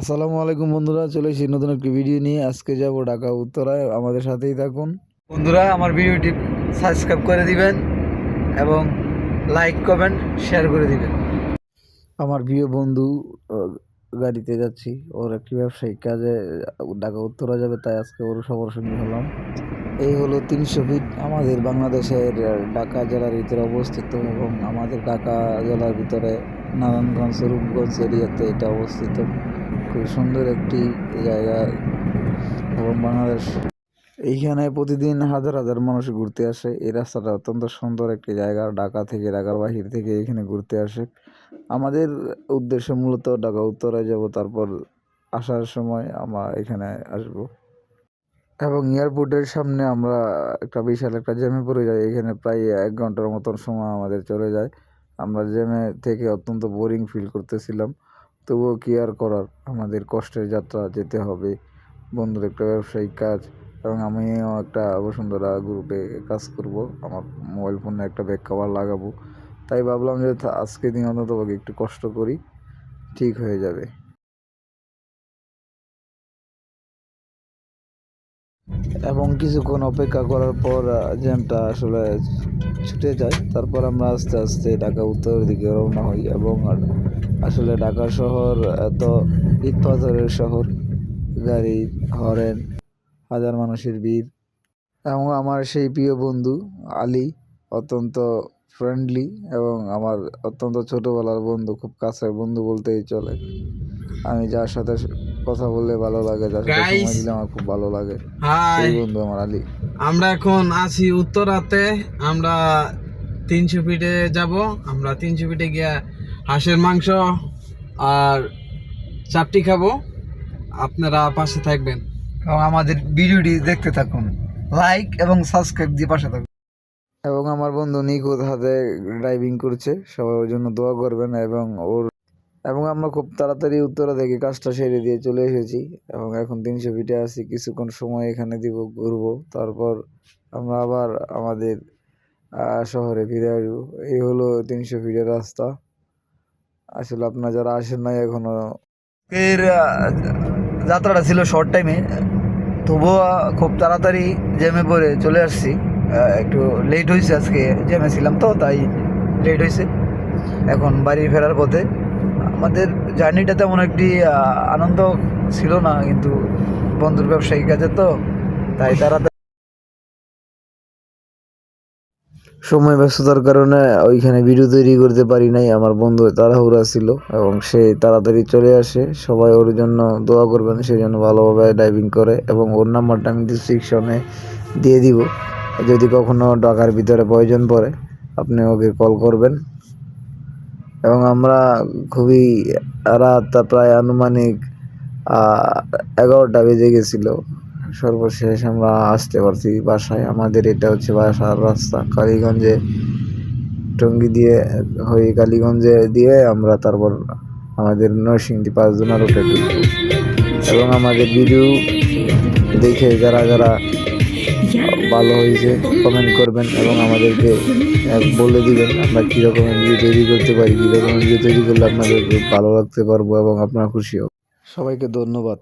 আসসালামু আলাইকুম বন্ধুরা, চলে এসেছি নতুন একটি ভিডিও নিয়ে। আজকে যাব ঢাকা, উত্তরায়। আমাদের সাথেই থাকুন। বন্ধুরা, আমার ভিডিওটি সাবস্ক্রাইব করে দিবেন এবং লাইক কমেন্ট শেয়ার করে দিবেন। আমার প্রিয় বন্ধু গাড়িতে যাচ্ছি। ওর একটি ব্যবসায়িক কাজে ঢাকা উত্তরা যাবে, তাই আজকে ওর সবার সঙ্গে হলাম। এই হলো তিনশো ফিট আমাদের বাংলাদেশের ঢাকা জেলার ভিতরে অবস্থিত এবং আমাদের ঢাকা জেলার ভিতরে নারায়ণগঞ্জ, রূপগঞ্জ এরিয়াতে এটা অবস্থিত। খুব সুন্দর একটি জায়গা এবং বাংলাদেশ। এইখানে প্রতিদিন হাজার হাজার মানুষ ঘুরতে আসে। এই রাস্তাটা অত্যন্ত সুন্দর একটি জায়গা। ঢাকা থেকে ঢাকার বাহির থেকে এখানে ঘুরতে আসে। আমাদের উদ্দেশ্য মূলত ঢাকা উত্তরায় যাব, তারপর আসার সময় আমরা এখানে আসব। এবং এয়ারপোর্টের সামনে আমরা একটা বিশাল একটা জ্যামে পড়ে যাই। এখানে প্রায় এক ঘণ্টার মতন সময় আমাদের চলে যায়। আমরা জ্যামে থেকে অত্যন্ত বোরিং ফিল করতেছিলাম। তবুও কি আর করার? আমাদের কষ্টের যাত্রা যেতে হবে। বন্ধুর একটা ব্যবসায়িক কাজ এবং আমিও একটা বসুন্ধরা গ্রুপে কাজ করব। আমার মোবাইল ফোনে একটা ব্যাক কভার লাগাবো। তাই ভাবলাম যে আজকে দিন অন্তত একটু কষ্ট করি, ঠিক হয়ে যাবে। এবং কিছুক্ষণ অপেক্ষা করার পর জ্যামটা আসলে ছুটে যায়। তারপর আমরা আস্তে আস্তে ঢাকা উত্তরের দিকে রওনা হই এবং আসলে ঢাকা শহর এত ইট শহর। গাড়ি, হরেন, হাজার মানুষের ভিড়। এবং আমার সেই প্রিয় বন্ধু আলী অত্যন্ত ফ্রেন্ডলি এবং আমার অত্যন্ত ছোটোবেলার বন্ধু, খুব কাছের বন্ধু বলতেই চলে। আমি যার সাথে কথা বললে ভালো লাগে যার সাথে সময় দিলে আমার খুব ভালো লাগে। হাই বন্ধু আমার আলী। আমরা এখন আছি উত্তরাতে আমরা তিনশো ফিটে যাব আমরা তিনশো ফিটে গিয়ে হাঁসের মাংস আর চাপটি খাব। আপনারা পাশে থাকবেন। এবং আমাদের ভিডিওটি দেখতে থাকুন। লাইক এবং সাবস্ক্রাইব দিয়ে পাশে থাকুন। এবং আমার বন্ধু নিখুঁত হাতে ড্রাইভিং করছে সবাই ওর জন্য দোয়া করবেন এবং ওর এবং আমরা খুব তাড়াতাড়ি উত্তরা থেকে কাজটা সেরে দিয়ে চলে এসেছি এবং এখন তিনশো ফিটে আছি। কিছুক্ষণ সময় এখানে দিব, ঘুরবো, তারপর আমরা আবার আমাদের শহরে ফিরে আসব। এই হলো তিনশো ফিটের রাস্তা। আসলে আপনারা যারা আসেন নাই এখনও, এর যাত্রাটা ছিল শর্ট টাইমে তবুও খুব তাড়াতাড়ি জ্যামে পড়ে চলে আসছি। একটু লেট হয়েছে আজকে, জ্যামে ছিলাম তো, তাই লেট হয়েছে এখন বাড়ি ফেরার পথে। আমাদের জার্নিটা তেমন একটি আনন্দ ছিল না, কিন্তু বন্ধুর ব্যবসায়িক কাজে তো, তাই তারা সময় ব্যস্ততার কারণে ওইখানে ভিডিও তৈরি করতে পারি নাই, আমার বন্ধু তাড়াহুড়া ছিল এবং সে তাড়াতাড়ি চলে আসে, সবাই ওর জন্য দোয়া করবেন সেই জন্য ভালোভাবে ড্রাইভিং করে এবং ওর নাম্বারটা আমি ডিসক্রিপশনে দিয়ে দিব। যদি কখনো ঢাকার ভিতরে প্রয়োজন পড়ে, আপনি ওকে কল করবেন। এবং আমরা খুবই রাত প্রায় আনুমানিক এগারোটা বেজে গেছিল। সর্বশেষ আমরা আসতে পারছি বাসায়। আমাদের এটা হচ্ছে বাসার রাস্তা, কালীগঞ্জে। টঙ্গি দিয়ে হয়ে কালীগঞ্জে দিয়ে আমরা তারপর আমাদের নরসিংদী পাঁচজনা রুটে ঢুকবো। এবং আমাদের ভিডিও দেখে যারা যারা ভালো হয়েছে কমেন্ট করবেন এবং আমাদেরকে বলে দিবেন আমরা কীরকম ভিডিও তৈরি করতে পারি, কীরকম ভিডিও তৈরি করলে আপনাদের ভালো লাগতে পারব এবং আপনারা খুশি হব সবাইকে ধন্যবাদ।